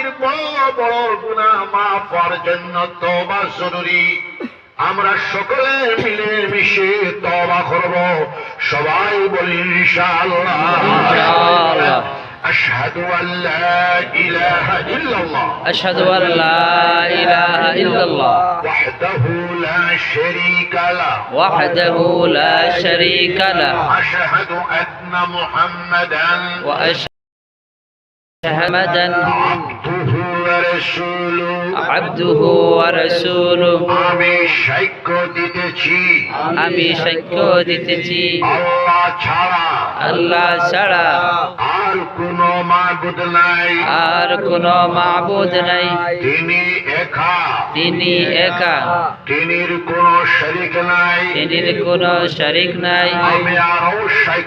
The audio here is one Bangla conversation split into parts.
আমাদের বড় বড় গুণা মাফ হওয়ার জন্য জরুরি আমরা সকলে মিলে মিশে করব। সবাই বলি ইনশাআল্লাহ। أشهد أن لا إله إلا الله أشهد أن لا إله إلا الله وحده لا شريك له وحده لا شريك له أشهد أن محمدا وأشهد محمدا عبده ورسوله عبده ورسوله আমি সাক্ষ্য দিতেছি আমি সাক্ষ্য দিতেছি আল্লাহ ছাড়া আল্লাহ ছাড়া আর কোন মাবুদ নাই আর কোন মাবুদ নাই তিনি একা তিনি একা তিনির কোন শরিক নাই তিনির কোন শরিক নাই আমি আরো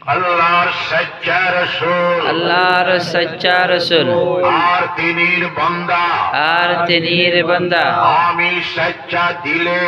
আল্লাহর সচ্চা রাসূল। আল্লাহর সচ্চা রাসূল। আর তিনির বান্দা। আর তিনির বান্দা। আমি সচ্চা দিলে।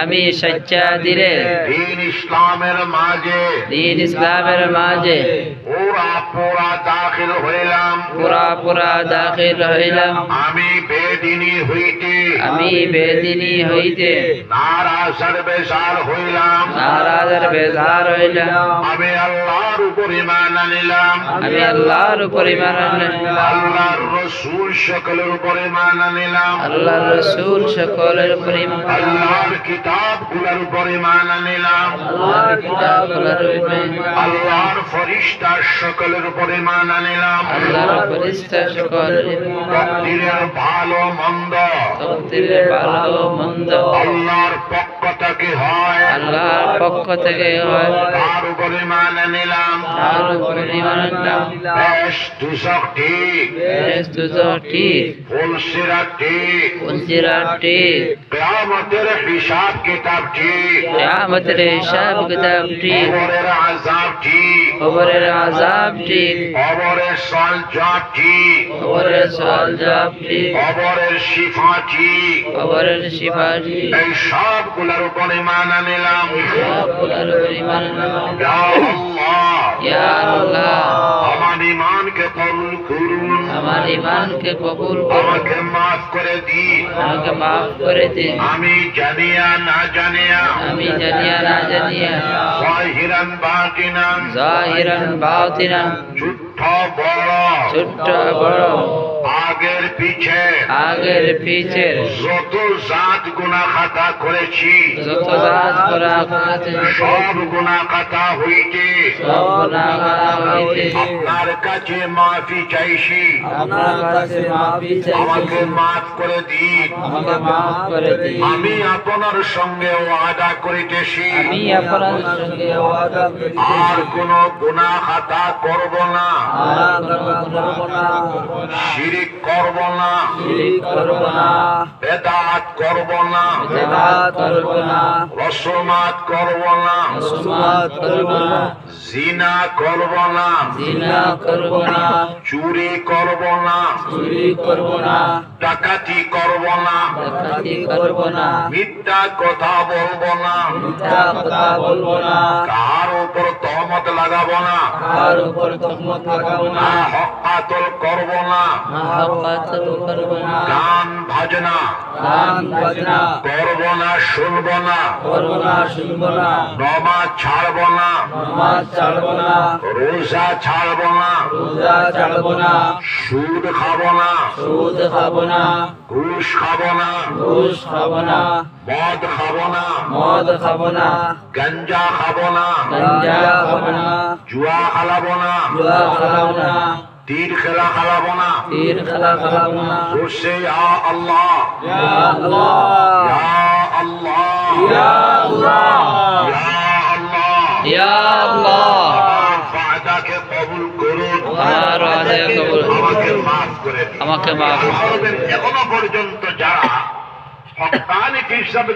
আমি সচ্চা দিলে। দিন ইসলামের মাঝে। দিন ইসলামের মাঝে। পুরা পুরা দাখিল হইলাম। পুরা পুরা দাখিল হইলাম। আমি বেদিনী হইতে। আমি বেদিনী হইতে। নারাজের বেজার হইলাম। নারাজের বেজার হইলাম। আমি আল্লাহর উপর ইমান আনিলাম। আমি আল্লাহর উপর ইমান আনলাম। আল্লাহর রসুল সকলের উপর ইমান আনিলাম। আল্লাহর রসুল সকলের উপর ইমান আল্লাহর কিতাবগুলার উপর ইমান আনিলাম। আল্লাহর কিতাবগুলোর উপর আল্লাহর ফরিস্তা সকলের উপর ইমান আনিলাম। আল্লাহর ফেরেশতা সকলের তকদিরের ভালো মন্দ। তকদিরের ভালো মন্দ। আল্লাহর পক্ষ থেকে হয় আল্লাহর পক্ষ থেকে হয়। তার উপর ইমান আনিলাম তার উপর ইমান আনলাম বেশ দুশক ঠিক বেশ দুটো ঠিক ফুলসিরা ঠিক উনজিরা ঠিক কেয়ামতের হিসাব কিতাব ঠিক কিয়ামতের হিসাব কিতাব ঠিক কবরের আজাব ঠিক কবরের ঠিক কবরের সল ঠিক কবরের ঠিক কবরের শিফা ঠিক কবরের শিফা ঠিক এই সবগুলোর উপর ইমান আনিলাম। সবগুলোর উপর ইমান আনলাম। ইয়া আল্লাহ। ইয়া আল্লাহ। আমার ইমানকে কবুল করুন। আমার ইমানকে কবুল করুন। আমাকে মাফ করে দিন। আমাকে মাফ করে দিন। আমি জানিয়া না জানিয়া। আমি জানিয়া না জানিয়া। জাহিরান বাতিনান। ছোট্ট বড়। ছোট্ট বড়। আগের পিছে আগের পিছের যত জাত গুণা খাতা করেছি যত করা আছে সব গুণা খাতা হইতে সব গুনাহ করা হইতে। আপনার কাছে মাফি চাইছি। আপনার কাছে মাফি চাইছি। আমাকে মাফ করে দিন। আমাকে মাফ করে দিন। আমি আপনার সঙ্গে ওয়াদা করিতেছি। আমি আপনার সঙ্গে ওয়াদা করি আর কোন গুণা খাতা করব না। আর কোনো করব না। শিরিক করব না। করব না বেদাত করব না বেদাত করব না রসমাত করব না সুমাত করব না জিনা করব না জিনা করব না চুরি করব না চুরি করব না ডাকাতি করব না ডাকাতি করব না মিথ্যা কথা বলব না মিথ্যা কথা বলব না কার উপর তহমত লাগাবো না কার উপর তহমত লাগাবো না হকাতল করব না মহাপাতল করব না গান ভাজনা করব না শুনব না। করব না শুনব না। নমাজ ছাড়ব না। নামাজ ছাড়বো না। রোজা ছাড়ব না। রোজা ছাড়বো না। সুদ খাব না। সুদ খাব না। ঘুষ খাব না। ঘুষ খাব না। মদ খাব না। মদ খাব না। গঞ্জা খাব না। গাঞ্জা খাব না। জুয়া খালাবো না। জুয়া খাব না। তীর খেলা খালাবো না। তীর খেলা খাব না। জোরসে ইয়া আল্লাহ। ইয়া আল্লাহ। ইয়া আল্লাহ। ইয়া আল্লাহ। ইয়া আল্লাহ। ওয়াদাকে কবুল করুন। আমার ওয়াদাকে কবুল আমাকে মাফ করে আমাকে করবেন এখনও পর্যন্ত যারা হকানি হিসাবে